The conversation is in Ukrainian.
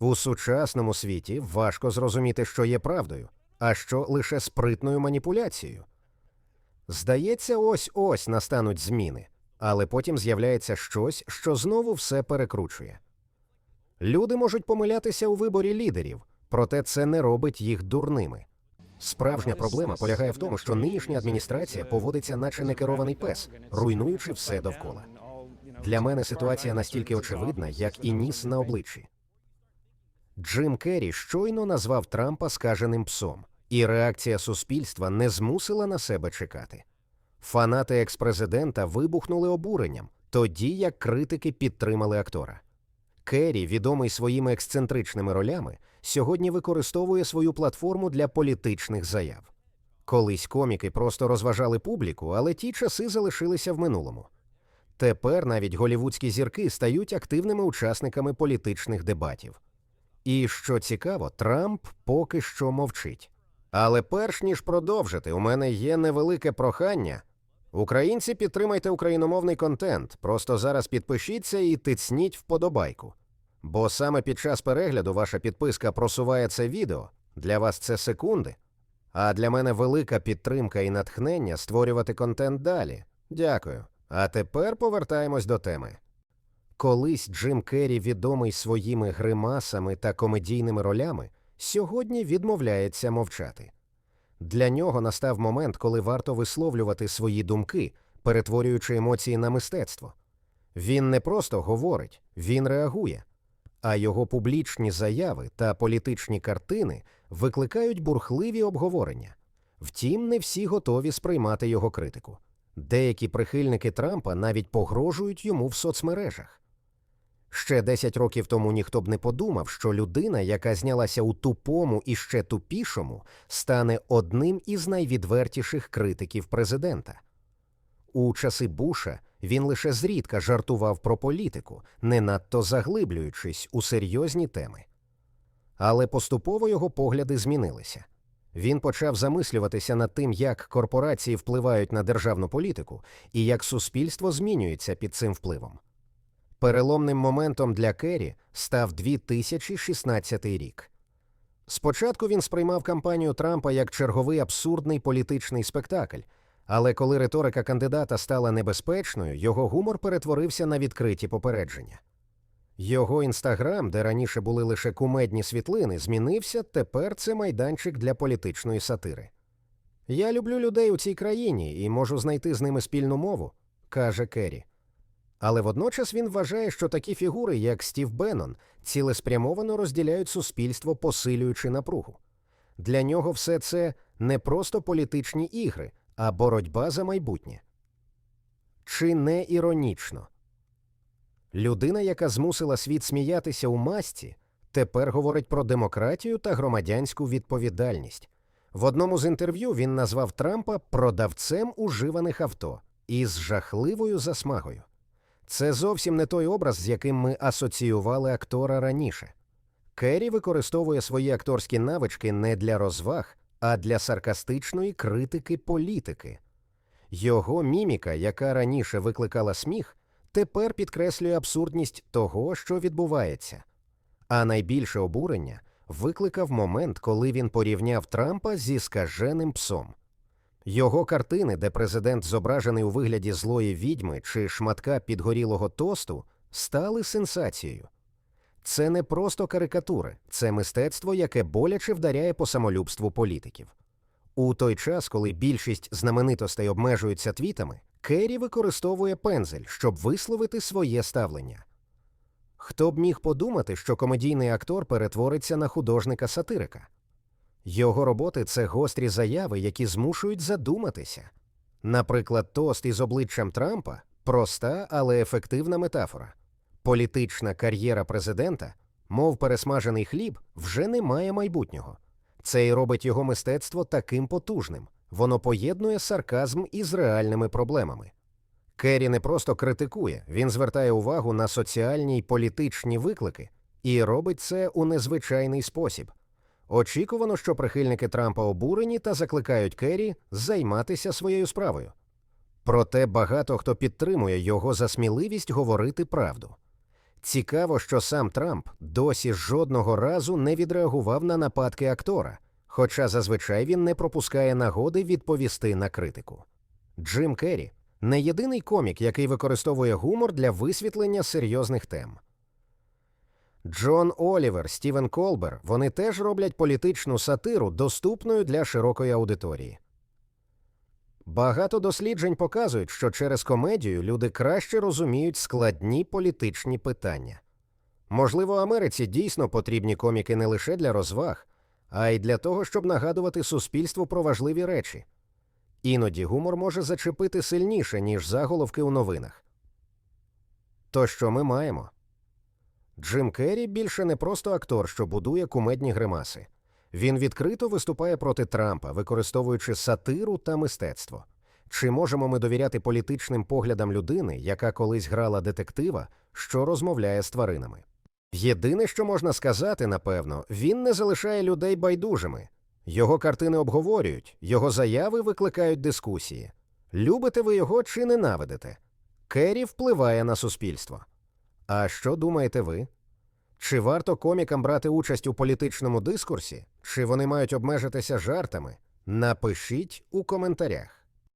У сучасному світі важко зрозуміти, що є правдою, а що лише спритною маніпуляцією. Здається, ось ось настануть зміни, але потім з'являється щось, що знову все перекручує. Люди можуть помилятися у виборі лідерів, проте це не робить їх дурними. Справжня проблема полягає в тому, що нинішня адміністрація поводиться, наче некерований пес, руйнуючи все довкола. Для мене ситуація настільки очевидна, як і ніс на обличчі. Джим Керрі щойно назвав Трампа скаженим псом, і реакція суспільства не змусила на себе чекати. Фанати експрезидента вибухнули обуренням, тоді як критики підтримали актора. Керрі, відомий своїми ексцентричними ролями, сьогодні використовує свою платформу для політичних заяв. Колись коміки просто розважали публіку, але ті часи залишилися в минулому. Тепер навіть голівудські зірки стають активними учасниками політичних дебатів. І що цікаво, Трамп поки що мовчить. Але перш ніж продовжити, у мене є невелике прохання. Українці, підтримайте україномовний контент. Просто зараз підпишіться і тицніть вподобайку. Бо саме під час перегляду ваша підписка просуває це відео. Для вас це секунди. А для мене велика підтримка і натхнення створювати контент далі. Дякую. А тепер повертаємось до теми. Колись Джим Керрі, відомий своїми гримасами та комедійними ролями, сьогодні відмовляється мовчати. Для нього настав момент, коли варто висловлювати свої думки, перетворюючи емоції на мистецтво. Він не просто говорить, він реагує, а його публічні заяви та політичні картини викликають бурхливі обговорення. Втім, не всі готові сприймати його критику. Деякі прихильники Трампа навіть погрожують йому в соцмережах. Ще 10 років тому ніхто б не подумав, що людина, яка знялася у тупому і ще тупішому, стане одним із найвідвертіших критиків президента. У часи Буша він лише зрідка жартував про політику, не надто заглиблюючись у серйозні теми. Але поступово його погляди змінилися. Він почав замислюватися над тим, як корпорації впливають на державну політику і як суспільство змінюється під цим впливом. Переломним моментом для Керрі став 2016 рік. Спочатку він сприймав кампанію Трампа як черговий абсурдний політичний спектакль, але коли риторика кандидата стала небезпечною, його гумор перетворився на відкриті попередження. Його інстаграм, де раніше були лише кумедні світлини, змінився, тепер це майданчик для політичної сатири. Я люблю людей у цій країні і можу знайти з ними спільну мову, каже Керрі. Але водночас він вважає, що такі фігури, як Стів Беннон, цілеспрямовано розділяють суспільство, посилюючи напругу. Для нього все це не просто політичні ігри, а боротьба за майбутнє. Чи не іронічно? Людина, яка змусила світ сміятися у масці, тепер говорить про демократію та громадянську відповідальність. В одному з інтерв'ю він назвав Трампа продавцем уживаних авто із жахливою засмагою. Це зовсім не той образ, з яким ми асоціювали актора раніше. Керрі використовує свої акторські навички не для розваг, а для саркастичної критики політики. Його міміка, яка раніше викликала сміх, тепер підкреслює абсурдність того, що відбувається. А найбільше обурення викликав момент, коли він порівняв Трампа зі скаженим псом. Його картини, де президент зображений у вигляді злої відьми чи шматка підгорілого тосту, стали сенсацією. Це не просто карикатури, це мистецтво, яке боляче вдаряє по самолюбству політиків. У той час, коли більшість знаменитостей обмежуються твітами, Керрі використовує пензель, щоб висловити своє ставлення. Хто б міг подумати, що комедійний актор перетвориться на художника-сатирика? Його роботи це гострі заяви, які змушують задуматися. Наприклад, тост із обличчям Трампа проста, але ефективна метафора. Політична кар'єра президента, мов пересмажений хліб, вже не має майбутнього. Це й робить його мистецтво таким потужним. Воно поєднує сарказм із реальними проблемами. Керрі не просто критикує, він звертає увагу на соціальні й політичні виклики і робить це у незвичайний спосіб. Очікувано, що прихильники Трампа обурені та закликають Керрі займатися своєю справою. Проте багато хто підтримує його за сміливість говорити правду. Цікаво, що сам Трамп досі жодного разу не відреагував на нападки актора, хоча зазвичай він не пропускає нагоди відповісти на критику. Джим Керрі не єдиний комік, який використовує гумор для висвітлення серйозних тем. Джон Олівер, Стівен Колбер вони теж роблять політичну сатиру доступною для широкої аудиторії. Багато досліджень показують, що через комедію люди краще розуміють складні політичні питання. Можливо, Америці дійсно потрібні коміки не лише для розваг, а й для того, щоб нагадувати суспільству про важливі речі. Іноді гумор може зачепити сильніше, ніж заголовки у новинах. То що ми маємо? Джим Керрі більше не просто актор, що будує кумедні гримаси. Він відкрито виступає проти Трампа, використовуючи сатиру та мистецтво. Чи можемо ми довіряти політичним поглядам людини, яка колись грала детектива, що розмовляє з тваринами? Єдине, що можна сказати, напевно, він не залишає людей байдужими. Його картини обговорюють, його заяви викликають дискусії. Любите ви його чи ненавидите? Керрі впливає на суспільство. А що думаєте ви? Чи варто комікам брати участь у політичному дискурсі, чи вони мають обмежитися жартами? Напишіть у коментарях.